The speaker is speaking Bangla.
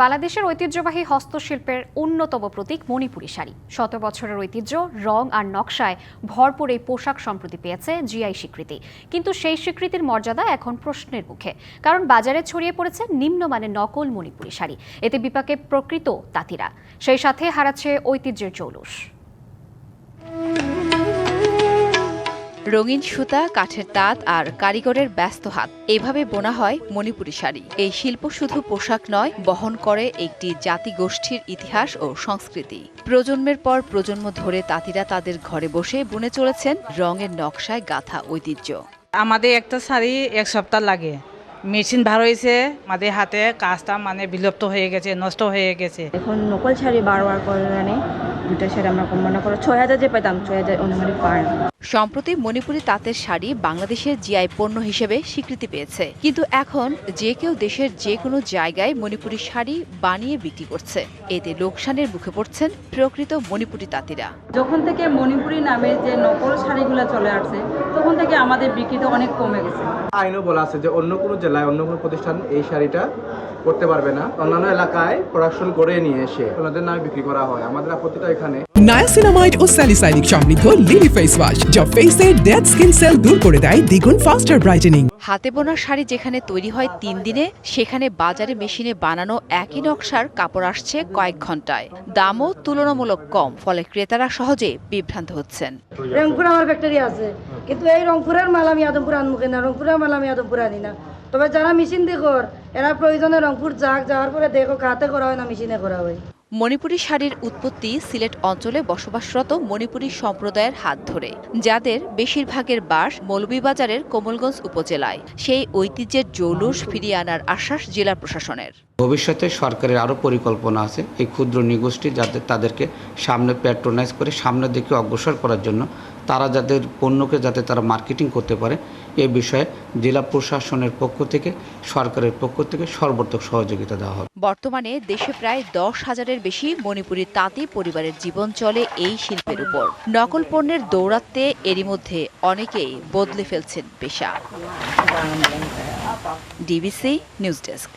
বাংলাদেশের ঐতিহ্যবাহী হস্তশিল্পের অন্যতম প্রতীক মণিপুরী শাড়ি। শত বছরের ঐতিহ্য, রং আর নকশায় ভরপুর এই পোশাক সম্প্রতি পেয়েছে জিআই স্বীকৃতি। কিন্তু সেই স্বীকৃতির মর্যাদা এখন প্রশ্নের মুখে। কারণ বাজারে ছড়িয়ে পড়েছে নিম্নমানের নকল মণিপুরী শাড়ি। এতে বিপাকে প্রকৃত তাঁতিরা। সেই সাথে হারাচ্ছে ঐতিহ্যের জৌলুস রঙিন সুতা, কাঠের তাঁত আর কারিগরের ব্যস্ত হাত। এভাবে বোনা হয় মণিপুরি শাড়ি। এই শিল্প শুধু পোশাক নয়, বহন করে একটি জাতিগোষ্ঠীর ইতিহাস ও সংস্কৃতি। প্রজন্মের পর প্রজন্ম ধরে তাঁতিরা তাদের ঘরে বসে বুনে চলেছেন রঙের নকশায় গাথা ঐতিহ্য। আমাদের একটা শাড়ি এক সপ্তাহ লাগে। মেশিন ভার হয়েছে আমাদের হাতে কাজটা মানে বিলুপ্ত হয়ে গেছে নষ্ট হয়ে গেছে। এখন নকল শাড়ি বারবার করে দুটা শাড়ি আমরা কম মনে করো ছয় হাজার যে পেতাম ছয় হাজার অনুমানিক পায়। সম্প্রতি মণিপুরী তাঁতের শাড়ি বাংলাদেশের জিআই পণ্য হিসেবে স্বীকৃতি পেয়েছে। কিন্তু এখন যে কেউ দেশের যে কোনো জায়গায় মণিপুরী শাড়ি বানিয়ে বিক্রি করছে। এতে লোকসানের মুখে পড়ছেন প্রকৃত মণিপুরী তাঁতিরা। যখন থেকে মণিপুরি নামে যে নকল শাড়িগুলো চলে আসছে তখন থেকে আমাদের বিক্রিটা অনেক কমে গেছে। আইনও বলা আছে যে অন্য কোনো জেলায় অন্য কোনো প্রতিষ্ঠান এই শাড়িটা করতে পারবে না। অন্যান্য এলাকায় প্রোডাকশন করে নিয়ে এসে ওনাদের নামে বিক্রি করা হয়। আমাদের আপত্তিটা এখানে নায়াসিনামাইড ও স্যালিসাইনিক সমৃদ্ধ লিলি ফেস ওয়াশ যা ফেসের ডেড স্কিন সেল দূর করে দেয় দ্বিগুণ ফাস্টার ব্রাইটেনিং হাতে বোনা শাড়ি যেখানে তৈরি হয় তিন দিনে সেখানে বাজারে মেশিনে বানানো একই নকশার কাপড় আসছে কয়েক ঘন্টায়। দামও তুলনামূলক কম ফলে ক্রেতারা সহজে বিভ্রান্ত হচ্ছেন। রংপুর আমার ফ্যাক্টরি আছে। কিন্তু এই রংপুরের মাল আমি আদমপুর আনব না রংপুরের মাল আমি আদমপুর আনি না। তবে যারা মেশিন দেখর, এরা প্রয়োজনে রংপুর যাক, যাওয়ার পরে দেখো হাতে করা হয় না, মেশিনে করা হয়। মণিপুরি শাড়ির উৎপত্তি সিলেট অঞ্চলে বসবাসরত মণিপুরি সম্প্রদায়ের হাত ধরে, যাদের বেশিরভাগের বাস মৌলভীবাজারের কোমলগঞ্জ উপজেলায়। সেই ঐতিহ্যের জৌলুস ফিরিয়ে আনার আশ্বাস জেলা প্রশাসনের। ভবিষ্যতে সরকারের আরও পরিকল্পনা আছে। এই ক্ষুদ্র নিগোষ্ঠী যাদের তাদেরকে সামনে প্যাট্রোনাইজ করে সামনের দিকে অগ্রসর করার জন্য তারা যাদের পণ্যকে যাতে তারা মার্কেটিং করতে পারে, এ বিষয়ে জেলা প্রশাসনের পক্ষ থেকে, সরকারের পক্ষ থেকে সর্বাত্মক সহযোগিতা দেওয়া হবে। বর্তমানে দেশে প্রায় দশ হাজারের বেশি মণিপুরী তাঁতি পরিবারের জীবন চলে এই শিল্পের উপর। নকল পণ্যের দৌরাত্মে এরই মধ্যে অনেকেই বদলে ফেলছেন পেশা। DBC news desk.